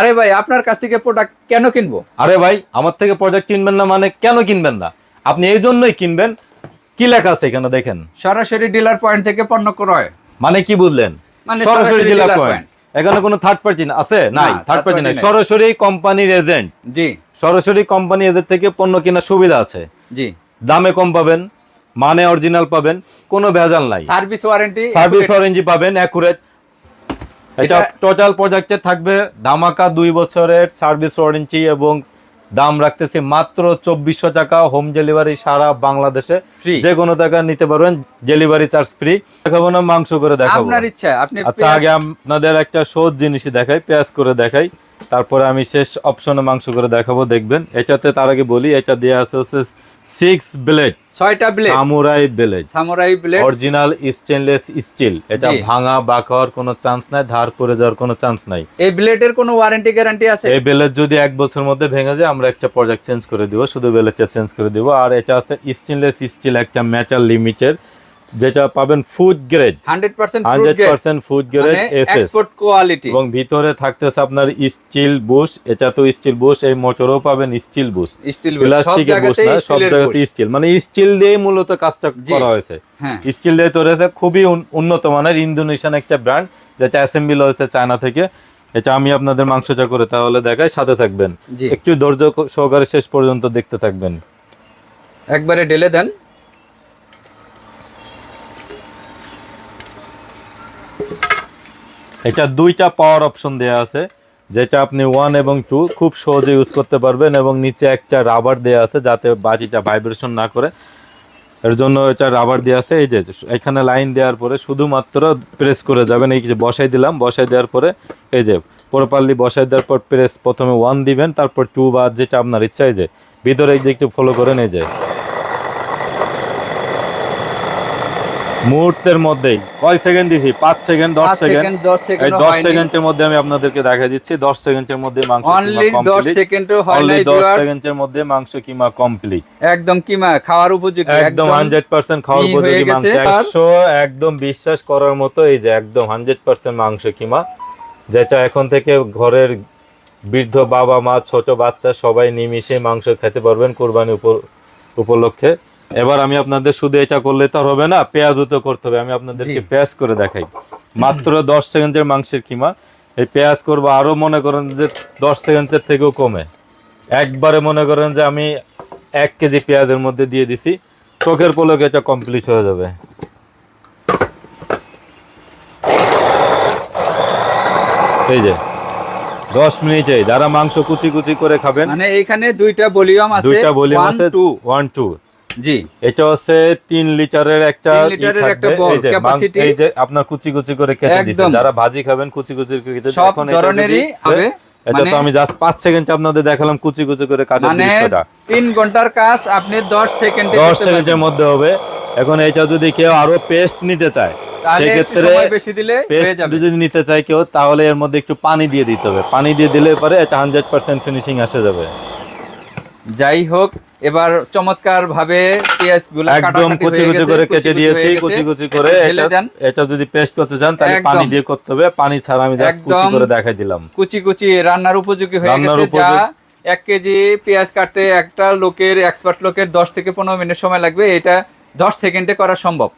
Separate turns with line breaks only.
আরে ভাই আপনার কাছ থেকে প্রোডাক্ট কেন কিনবো?
আরে ভাই আমার থেকে প্রোডাক্ট কিনবেন না মানে কেন কিনবেন না? আপনি এই জন্যই কিনবেন। কি লেখা আছে এখানে দেখেন?
সরাসরি ডিলার পয়েন্ট থেকে পণ্য ক্রয়।
মানে কি বুঝলেন?
মানে
সরাসরি ডিলার পয়েন্ট এখানে কোনো থার্ড পার্টি আছে? নাই থার্ড পার্টি নাই। সরাসরি কোম্পানির এজেন্ট
জি।
সরাসরি কোম্পানি এদের থেকে পণ্য কেনার সুবিধা আছে।
জি।
দামে কম পাবেন মানে অরিজিনাল পাবেন কোনো ভেজাল নাই।
সার্ভিস ওয়ারেন্টি
সার্ভিস ওয়ারেন্টি পাবেন অ্যাকুরেট এটা টোটাল প্রোডাক্টে থাকবে ধামাকা দুই বছরের সার্ভিস ওয়ারেন্টি এবং দাম রাখতেছি মাত্র চব্বিশশো টাকা হোম ডেলিভারি সারা বাংলাদেশে। যে কোনো টাকা নিতে পারবেন ডেলিভারি চার্জ ফ্রি দেখাবো না মাংস করে দেখাবো।
আপনার ইচ্ছা আপনি
আচ্ছা আগে আপনাদের একটা সহজ জিনিসই দেখাই পেঁয়াজ করে দেখাই। তারপরে আমি শেষ অপশনে মাংস করে দেখাবো দেখবেন। এটাতে তার আগে বলি এটা দেওয়া আছে হচ্ছে সিক্স ব্লেড
ছয়টা blade.
Samurai blade.
Samurai blade.
Original stainless steel. এটা ভাঙা বাঁক হওয়ার কোনো চান্স নাই ধার পড়ে যাওয়ার কোনো চান্স নাই।
এই ব্লেডের কোনো ওয়ারেন্টি গ্যারান্টি আছে?
এই ব্লেড যদি এক বছরের মধ্যে ভেঙে যায় আমরা একটা প্রোডাক্ট চেঞ্জ করে দিব শুধু বেলেটটা চেঞ্জ করে দিব। আর এটা আছে স্টেনলেস স্টিল একটা মেটাল লিমিটেড যেটা পাবেন food grade
100%
hundred percent food grade
export quality
এবং ভিতরে থাকতেছে আপনার স্টিল বুশ এটা তো স্টিল বুশ এই মোটরও পাবেন স্টিল বুশ
স্টিল
প্লাস্টিকের বুশ না সব জায়গাতে স্টিল মানে স্টিল দিয়ে মূলত কাজটা করা হয়েছে।
হ্যাঁ।
স্টিল দিয়ে তৈরি হয়েছে খুবই উন্নত মানের ইন্দোনেশিয়ান একটা ব্র্যান্ড যেটা অ্যাসেম্বল হয়েছে চায়না থেকে। এটা আমি আপনাদের মাংসটা করে তাহলে দেখাই সাথে থাকবেন। একটু ধৈর্য সহকারে শেষ পর্যন্ত দেখতে থাকবেন।
একবারে ঢেলে দেন।
এটা দুইটা পাওয়ার অপশন দেওয়া আছে, যেটা আপনি ওয়ান এবং টু খুব সহজে ইউজ করতে পারবেন এবং নিচে একটা রাবার দেওয়া আছে যাতে বাজিটা ভাইব্রেশন না করে। এর জন্য এটা রাবার দেওয়া আছে, এই যে এখানে লাইন দেওয়ার পরে শুধুমাত্র প্রেস করে যাবেন। এই যে বসাই দিলাম, বসাই দেওয়ার পরে এই যে প্রপারলি বসাই দেওয়ার পর প্রেস প্রথমে ওয়ান দিবেন, তারপর টু বা যেটা আপনার ইচ্ছা, এই যে ভিতরে এই যে একটু ফলো করেন, এই যে মুহূর্তের মধ্যেই। কয় সেকেন্ড দিছি? পাঁচ সেকেন্ড দশ সেকেন্ড এই
সেকেন্ড
দশ সেকেন্ডের মধ্যে আমি আপনাদেরকে দেখা দিচ্ছি। দশ সেকেন্ডের মধ্যে মাংস
দশ সেকেন্ডও হয় নাই
দশ সেকেন্ডের মধ্যে মাংস কিমা কমপ্লিট
একদম কিমা খাওয়ার উপযোগী
একদম হান্ড্রেড পার্সেন্ট খাওয়ার উপযোগী মাংস। একশো একদম বিশ্বাস করার মতো এই যে একদম হান্ড্রেড পার্সেন্ট মাংস কিমা যেটা এখন থেকে ঘরের বৃদ্ধ বাবা মা ছোট বাচ্চা সবাই নিমিশে মাংস খেতে পারবেন কোরবানি উপ- উপলক্ষে। এবার আমি আপনাদের শুধু এটা করলে তো হবে না পেঁয়াজও তো করতে হবে। আমি আপনাদেরকে পেঁয়াজ করে দেখাই। মাত্র দশ সেকেন্ডের মাংসের কিমা। এই পেঁয়াজ করব আরও মনে করেন যে দশ সেকেন্ডের থেকেও কমে। একবারে মনে করেন যে আমি এক কেজি পেঁয়াজের মধ্যে দিয়ে দিছি। চোখের পলকে এটা কমপ্লিট হয়ে যাবে। এই যে দশ মিনিটে যারা মাংস কুচি কুচি করে খাবেন
মানে এইখানে দুইটা ভলিউম আছে
দুইটা ভলিউম
one,
আছে। One two
G.
এটা হচ্ছে তিন লিটারের একটা
লিটারের
এই যে আপনার কুচি কুচি করে কেটে
একদম।
যারা ভাজি খাবেন কুচি কুচি করে কেটে
সব ধরনেরই হবে।
এটা
মানে
তো আমি জাস্ট সেকেন্ড আপনাদের দেখালাম কুচি কুচি করে কাজের
মানে
দৃশ্যটা।
ঘণ্টার কাজ আপনি দশ সেকেন্ডে
দশ সেকেন্ডের মধ্যে হবে। এখন এটা যদি কেউ আরও পেস্ট নিতে চায়
তাহলে
সেক্ষেত্রে
বেশি দিলে
পেস্ট
যাবে।
যদি নিতে চায় কেউ তাহলে এর মধ্যে একটু পানি দিয়ে দিতে হবে। পানি দিয়ে দিলে পরে এটা হান্ড্রেড পার্সেন্ট ফিনিশিং আসে যাবে।
যাই হোক এবার চমৎকার ভাবে পেঁয়াজগুলো
একদম কুচি কুচি করে কেটে দিয়েছি কুচি কুচি করে এটা যদি পেস্ট করতে চান তাহলে পানি দিয়ে করতে হবে। পানি ছাড়া আমি জাস্ট কুচি
একদম।
করে দেখাই দিলাম।
কুচি কুচি রান্নার উপযোগী হয়ে গেছে। যা এক কেজি পেঁয়াজ কাটতে একটা লোকের এক্সপার্ট লোকের দশ থেকে পনেরো মিনিট সময় লাগবে। এটা দশ সেকেন্ডে করা সম্ভব।